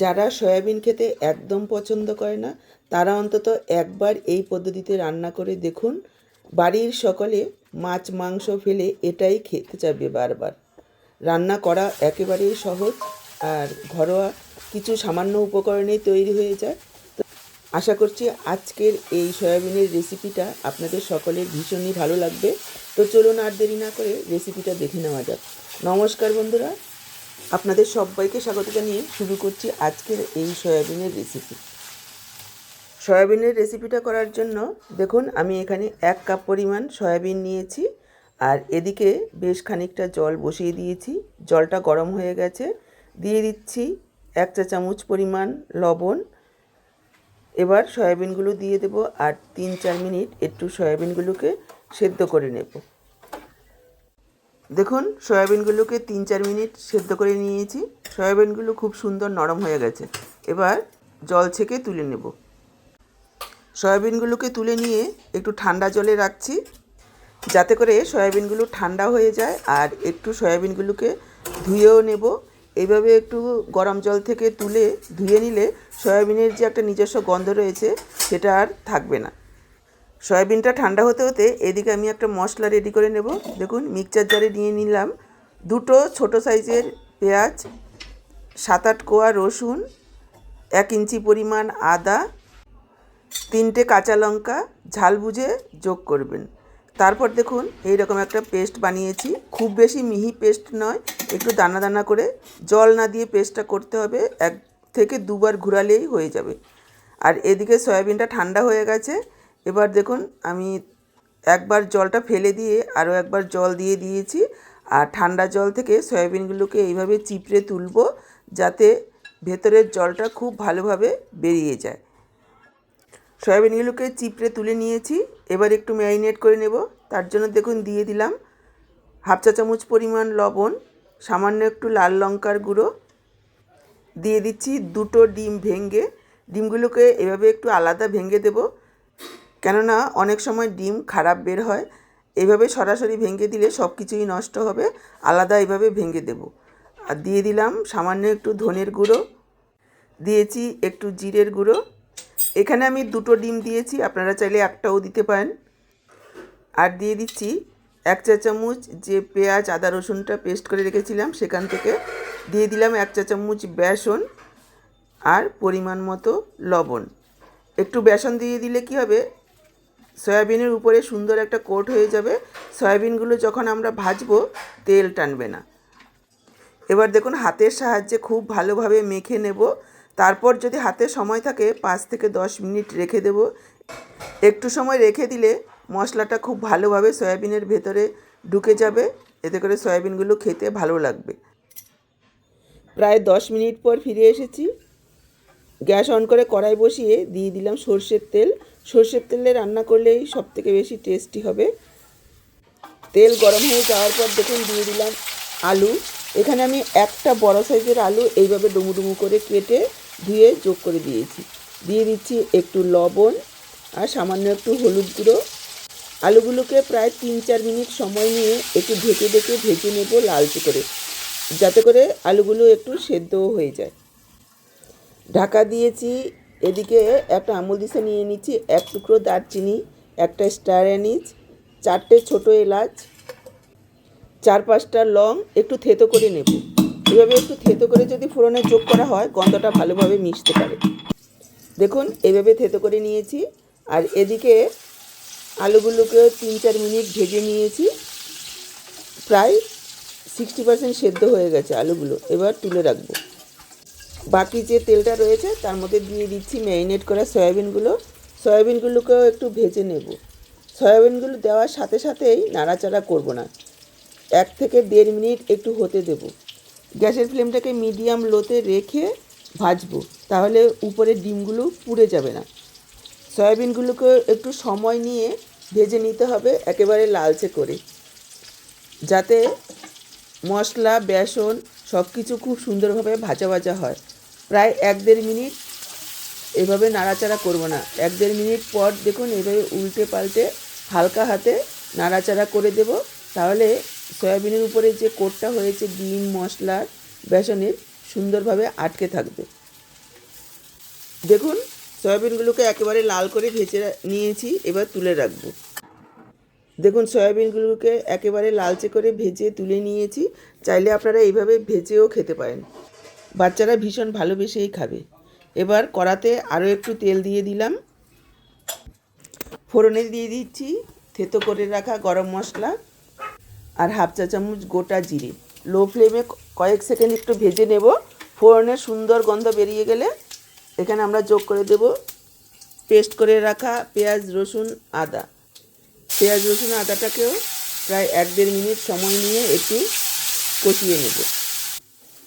যারা সয়াবিন খেতে একদম পছন্দ করে না, তারা অন্তত একবার এই পদ্ধতিতে রান্না করে দেখুন। বাড়ির সকলে মাছ, মাংস ফেলে এটাই খেতে চাইবে বারবার। রান্না করা একেবারেই সহজ, আর ঘরোয়া কিছু সামান্য উপকরণেই তৈরি হয়ে যায়। আশা করছি আজকের এই সয়াবিনের রেসিপিটা আপনাদের সকলের ভীষণই ভালো লাগবে। তো চলুন আর দেরি না করে রেসিপিটা দেখে নেওয়া যাক। নমস্কার বন্ধুরা আপনাদের সবাইকে স্বাগত জানিয়ে শুরু করছি আজকের এই সয়াবিনের রেসিপি সয়াবিনের রেসিপিটা করার জন্য দেখুন, আমি এখানে এক কাপ পরিমাণ সয়াবিন নিয়েছি, আর এদিকে বেশ খানিকটা জল বসিয়ে দিয়েছি। জলটা গরম হয়ে গেছে। দিয়ে দিচ্ছি এক চা চামচ পরিমাণ লবণ। এবার সয়াবিনগুলো দিয়ে দেবো, আর তিন চার মিনিট একটু সয়াবিনগুলোকে সেদ্ধ করে নেব। দেখুন, সয়াবিনগুলোকে তিন চার মিনিট সেদ্ধ করে নিয়েছি। সয়াবিনগুলো খুব সুন্দর নরম হয়ে গেছে। এবার জল ছেঁকে তুলে নেব। সয়াবিনগুলোকে তুলে নিয়ে একটু ঠান্ডা জলে রাখছি, যাতে করে সয়াবিনগুলো ঠান্ডা হয়ে যায় আর একটু সয়াবিনগুলোকে ধুয়েও নেব। এইভাবে একটু গরম জল থেকে তুলে ধুয়ে নিলে সয়াবিনের যে একটা নিজস্ব গন্ধ রয়েছে, সেটা আর থাকবে না। সয়াবিনটা ঠান্ডা হতে হতে এদিকে আমি একটা মশলা রেডি করে নেব। দেখুন মিক্সচার জারে নিয়ে নিলাম দুটো ছোট সাইজের পেঁয়াজ সাত আট কোয়া রসুন, এক ইঞ্চি পরিমাণ আদা, তিনটে কাঁচা লঙ্কা, ঝাল বুঝে যোগ করবেন। তারপর দেখুন এই রকম একটা পেস্ট বানিয়েছি। খুব বেশি মিহি পেস্ট নয়, একটু দানা দানা করে জল না দিয়ে পেস্টটা করতে হবে, এক থেকে দুবার ঘুরালেই হয়ে যাবে। আর এদিকে সয়াবিনটা ঠান্ডা হয়ে গেছে এবার দেখুন, আমি একবার জলটা ফেলে দিয়ে আরও একবার জল দিয়ে দিয়েছি। আর ঠান্ডা জল থেকে সয়াবিনগুলোকে এইভাবে চিপড়ে তুলবো যাতে ভেতরের জলটা খুব ভালোভাবে বেরিয়ে যায়। সয়াবিনগুলোকে চিপড়ে তুলে নিয়েছি। এবার একটু ম্যারিনেট করে নেব। তার জন্য দেখুন, দিয়ে দিলাম হাফ চা চামচ পরিমাণ লবণ, সামান্য একটু লাল লঙ্কার গুঁড়ো। দিয়ে দিচ্ছি দুটো ডিম ভেঙে। ডিমগুলোকে এভাবে একটু আলাদা ভেঙে দেব। কেননা অনেক সময় ডিম খারাপ বের হয় এইভাবে সরাসরি ভেঙে দিলে সব কিছুই নষ্ট হবে, আলাদা এভাবে ভেঙে দেব। আর দিয়ে দিলাম সামান্য একটু ধনের গুঁড়ো, দিয়েছি একটু জিরের গুঁড়ো। এখানে আমি দুটো ডিম দিয়েছি, আপনারা চাইলে একটাও দিতে পারেন। আর দিয়ে দিচ্ছি এক চা চামচ যে পেঁয়াজ, আদা, রসুনটা পেস্ট করে রেখেছিলাম সেখান থেকে। দিয়ে দিলাম এক চা চামচ বেসন আর পরিমাণ মতো লবণ। একটু বেসন দিয়ে দিলে কি হবে সয়াবিনের উপরে সুন্দর একটা কোট হয়ে যাবে। সয়াবিনগুলো যখন আমরা ভাজবো, তেল টানবে না। এবার দেখুন, হাতের সাহায্যে খুব ভালোভাবে মেখে নেব। তারপর যদি হাতে সময় থাকে, পাঁচ থেকে দশ মিনিট রেখে দেব। একটু সময় রেখে দিলে মশলাটা খুব ভালোভাবে সয়াবিনের ভেতরে ঢুকে যাবে। এতে করে সয়াবিনগুলো খেতে ভালো লাগবে। প্রায় দশ মিনিট পর ফিরে এসেছি। গ্যাস অন করে কড়াই বসিয়ে দিয়ে দিলাম সর্ষের তেল। সর্ষের তেলে রান্না করলেই সব থেকে বেশি টেস্টি হবে। তেল গরম হয়ে যাওয়ার পর দেখুন দিয়ে দিলাম আলু। এখানে আমি একটা বড় সাইজের আলু এইভাবে ডুমু ডুমু করে কেটে ধুয়ে যোগ করে দিয়েছি। দিয়ে দিচ্ছি একটু লবণ আর সামান্য একটু হলুদ গুঁড়ো। আলুগুলোকে প্রায় তিন চার মিনিট সময় নিয়ে একটু ঢেকে ঢেকে ভেজে নেব লালচে করে, যাতে করে আলুগুলো একটু সেদ্ধও হয়ে যায়। ঢাকা দিয়েছি এদিকে একটা আমুল দিশা নিয়ে নিচ্ছি এক টুকরো দারচিনি, একটা স্টার অ্যানিজ চারটে ছোটো এলাচ, চার পাঁচটা লং, একটু থেতো করে নেব। এভাবে একটু থেতো করে যদি ফোড়নে যোগ করা হয়, গন্ধটা ভালোভাবে মিশতে পারে। দেখুন, এভাবে থেতো করে নিয়েছি। আর এদিকে আলুগুলোকে তিন চার মিনিট ভেজে নিয়েছি। প্রায় সিক্সটি পার্সেন্ট সেদ্ধ হয়ে গেছে আলুগুলো। এবার তুলে রাখব। বাকি যে তেলটা রয়েছে, তার মধ্যে দিয়ে দিচ্ছি ম্যারিনেট করা সয়াবিনগুলো। সয়াবিনগুলোকেও একটু ভেজে নেব। সয়াবিনগুলো দেওয়ার সাথে সাথেই নাড়াচাড়া করব না। এক থেকে দেড় মিনিট একটু হতে দেব। গ্যাসের ফ্লেমটাকে মিডিয়াম লোতে রেখে ভাজবো, তাহলে উপরে ডিমগুলো পুড়ে যাবে না। সয়াবিনগুলোকে একটু সময় নিয়ে ভেজে নিতে হবে একেবারে লালচে করে। যাতে মশলা, বেসন সব কিছু খুব সুন্দরভাবে ভাজা ভাজা হয়। প্রায় এক দেড় মিনিট এভাবে নাড়াচাড়া করব না। এক দেড় মিনিট পর দেখুন এভাবে উল্টে পাল্টে হালকা হাতে নাড়াচাড়া করে দেব। তাহলে সয়াবিনের উপরে যে কোটটা হয়েছে ডিম মশলার বেসনের সুন্দরভাবে আটকে থাকবে। দেখুন, সয়াবিনগুলোকে একেবারে লাল করে ভেজে নিয়েছি, এবার তুলে রাখব। দেখুন, সয়াবিনগুলোকে একেবারে লালচে করে ভেজে তুলে নিয়েছি। চাইলে আপনারা এইভাবে ভেজেও খেতে পারেন। বাচ্চারা ভীষণ ভালোবেসেই খাবে। এবার কড়াতে আরও একটু তেল দিয়ে দিলাম। ফোড়নে দিয়ে দিচ্ছি থেতো করে রাখা গরম মশলা আর হাফ চা চামচ গোটা জিরে। লো ফ্লেমে কয়েক সেকেন্ড একটু ভেজে নেব। ফোড়নের সুন্দর গন্ধ বেরিয়ে গেলে এখানে আমরা যোগ করে দেব। পেস্ট করে রাখা পেঁয়াজ, রসুন, আদা। পেঁয়াজ, রসুন, আদাটাকেও প্রায় এক দেড় মিনিট সময় নিয়ে একটু কষিয়ে নেব।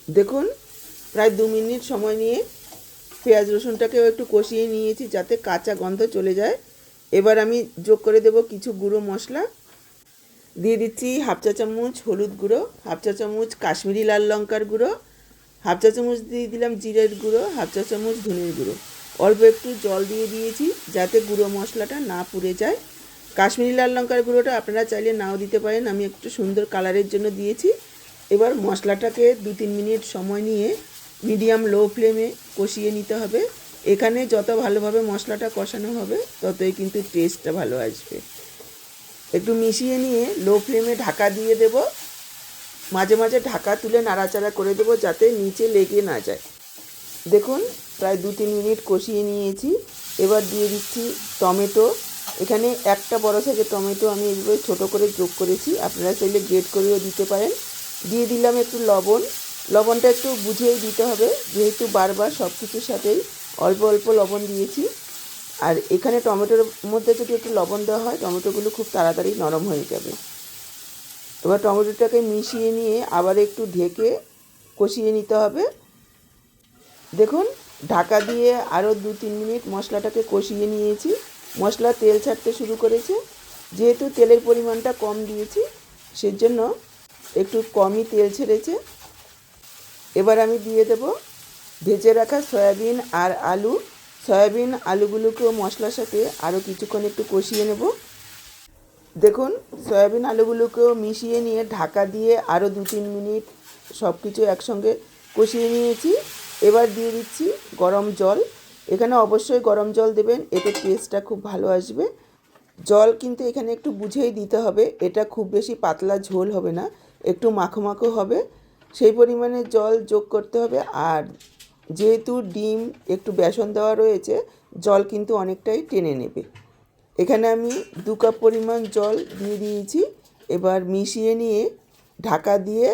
দেখুন, প্রায় দু মিনিট সময় নিয়ে পেঁয়াজ, রসুনটাকেও একটু কষিয়ে নিয়েছি যাতে কাঁচা গন্ধ চলে যায়। এবার আমি যোগ করে দেব কিছু গুঁড়ো মশলা। দিয়ে দিচ্ছি হাফ চা চামচ হলুদ গুঁড়ো, হাফ চা চামচ কাশ্মীরি লাল লঙ্কার গুঁড়ো, হাফ চা চামচ দিয়ে দিলাম জিরের গুঁড়ো, হাফ চা চামচ ধনের গুঁড়ো। অল্প একটু জল দিয়ে দিয়েছি যাতে গুঁড়ো মশলাটা না পুড়ে যায়। কাশ্মীরি লাল লঙ্কার গুঁড়োটা আপনারা চাইলে নাও দিতে পারেন। আমি একটু সুন্দর কালারের জন্য দিয়েছি। এবার মশলাটাকে দু তিন মিনিট সময় নিয়ে মিডিয়াম লো ফ্লেমে কষিয়ে নিতে হবে। এখানে যত ভালোভাবে মশলাটা কষানো হবে, ততই কিন্তু টেস্টটা ভালো আসবে। একটু মিশিয়ে নিয়ে লো ফ্লেমে ঢাকা দিয়ে দেব। মাঝে মাঝে ঢাকা তুলে নাড়াচাড়া করে দেবো যাতে নিচে লেগে না যায়। দেখুন, প্রায় দু তিন মিনিট কষিয়ে নিয়েছি। এবার দিয়ে দিচ্ছি টমেটো। এখানে একটা বড় সাইজের টমেটো আমি এইভাবে ছোটো করে যোগ করেছি। আপনারা চাইলে গ্রেট করেও দিতে পারেন। দিয়ে দিলাম একটু লবণ। লবণটা একটু বুঝেই দিতে হবে, যেহেতু বারবার সব কিছুর সাথেই অল্প অল্প লবণ দিয়েছি। আর এখানে টমেটোর মধ্যে যদি একটু লবণ দেওয়া হয়, টমেটোগুলো খুব তাড়াতাড়ি নরম হয়ে যাবে। এবার টমেটোটাকে মিশিয়ে নিয়ে আবার একটু ঢেকে কষিয়ে নিতে হবে। দেখুন, ঢাকা দিয়ে আরও দু তিন মিনিট মশলাটাকে কষিয়ে নিয়েছি। মশলা তেল ছাড়তে শুরু করেছে। যেহেতু তেলের পরিমাণটা কম দিয়েছি, সেজন্য একটু কমই তেল ছেড়েছে। এবার আমি দিয়ে দেব ভেজে রাখা সয়াবিন আর আলু। সয়াবিন আলুগুলোকেও মশলার সাথে আরও কিছুক্ষণ একটু কষিয়ে নেব। দেখুন, সয়াবিন আলুগুলোকেও মিশিয়ে নিয়ে ঢাকা দিয়ে আরও দু তিন মিনিট সব কিছু একসঙ্গে কষিয়ে নিয়েছি। এবার দিয়ে দিচ্ছি গরম জল। এখানে অবশ্যই গরম জল দেবেন, এতে টেস্টটা খুব ভালো আসবে। জল কিন্তু এখানে একটু বুঝেই দিতে হবে, এটা খুব বেশি পাতলা ঝোল হবে না, একটু মাখো মাখো হবে। সেই পরিমাণে জল যোগ করতে হবে, আর যেহেতু ডিম, একটু বেসন দেওয়া রয়েছে, জল কিন্তু অনেকটাই টেনে নেবে। এখানে আমি দু কাপ পরিমাণ জল দিয়ে দিয়েছি, এবার মিশিয়ে নিয়ে ঢাকা দিয়ে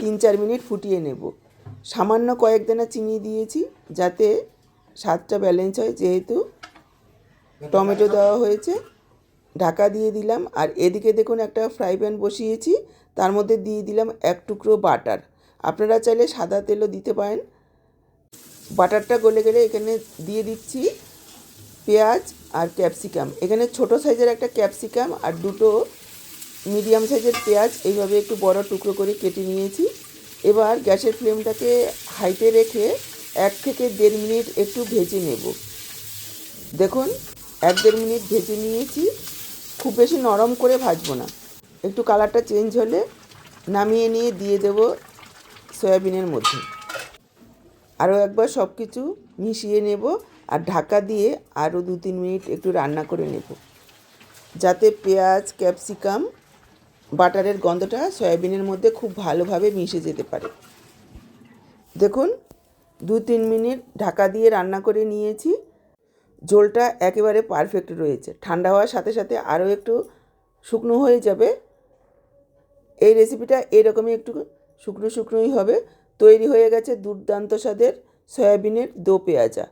তিন চার মিনিট ফুটিয়ে নেব। সামান্য কয়েক দানা চিনি দিয়েছি, যাতে স্বাদটা ব্যালেন্স হয় যেহেতু টমেটো দেওয়া হয়েছে, ঢাকা দিয়ে দিলাম। আর এদিকে দেখুন একটা ফ্রাই প্যান বসিয়েছি, তার মধ্যে দিয়ে দিলাম এক টুকরো বাটার আপনারা চাইলে সাদা তেলও দিতে পারেন। বাটারটা গলে গেলে এখানে দিয়ে দিচ্ছি পেঁয়াজ আর ক্যাপসিকাম এখানে ছোট সাইজের একটা ক্যাপসিকাম আর দুটো মিডিয়াম সাইজের পেঁয়াজ, এইভাবে একটু বড় টুকরো করে কেটে নিয়েছি। এবার গ্যাসের ফ্লেমটাকে হাইতে রেখে এক থেকে দেড় মিনিট একটু ভেজে নেব। দেখুন, এক দেড় মিনিট ভেজে নিয়েছি। খুব বেশি নরম করে ভাজবো না। একটু কালারটা চেঞ্জ হলে নামিয়ে নিয়ে দিয়ে দেব সয়াবিনের মধ্যে। আরও একবার সব কিছু মিশিয়ে নেব আর ঢাকা দিয়ে আরও দু তিন মিনিট একটু রান্না করে নেব। যাতে পেঁয়াজ, ক্যাপসিকাম, বাটারের গন্ধটা সয়াবিনের মধ্যে খুব ভালোভাবে মিশে যেতে পারে। দেখুন দু তিন মিনিট ঢাকা দিয়ে রান্না করে নিয়েছি। ঝোলটা একেবারে পারফেক্ট রয়েছে। ঠান্ডা হওয়ার সাথে সাথে আরও একটু শুকনো হয়ে যাবে। এই রেসিপিটা এরকমই একটু শুকনো শুকনোই হবে। তৈরি হয়ে গেছে দুর্দান্ত স্বাদের সয়াবিনের দো পেঁয়াজা।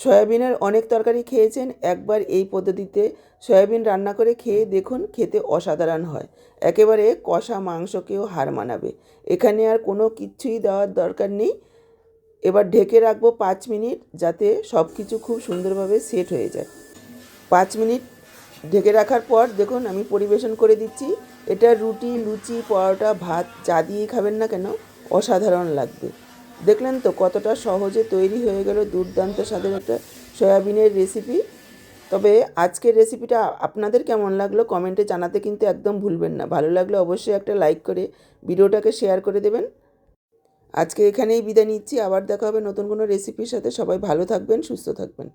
সয়াবিনের অনেক তরকারি খেয়েছেন। একবার এই পদ্ধতিতে সয়াবিন রান্না করে খেয়ে দেখুন, খেতে অসাধারণ হয়। একেবারে কষা মাংসকেও হার মানাবে। এখানে আর কোনো কিছুই দেওয়ার দরকার নেই। এবার ঢেকে রাখব পাঁচ মিনিট যাতে সব কিছু খুব সুন্দরভাবে সেট হয়ে যায়। পাঁচ মিনিট ঢেকে রাখার পর দেখুন আমি পরিবেশন করে দিচ্ছি। এটা রুটি, লুচি, পরোটা, ভাত যা দিয়েই খাবেন না কেন, অসাধারণ লাগবে। দেখলেন তো কতটা সহজে তৈরি হয়ে গেল দুর্দান্ত স্বাদের একটা সয়াবিনের রেসিপি তবে আজকের রেসিপিটা আপনাদের কেমন লাগল কমেন্টে জানাতে কিন্তু একদম ভুলবেন না। ভালো লাগলে অবশ্যই একটা লাইক করে ভিডিওটাকে শেয়ার করে দেবেন। আজকে এখানেই বিদায় নিচ্ছি। আবার দেখা হবে নতুন কোনো রেসিপির সাথে। সবাই ভালো থাকবেন, সুস্থ থাকবেন।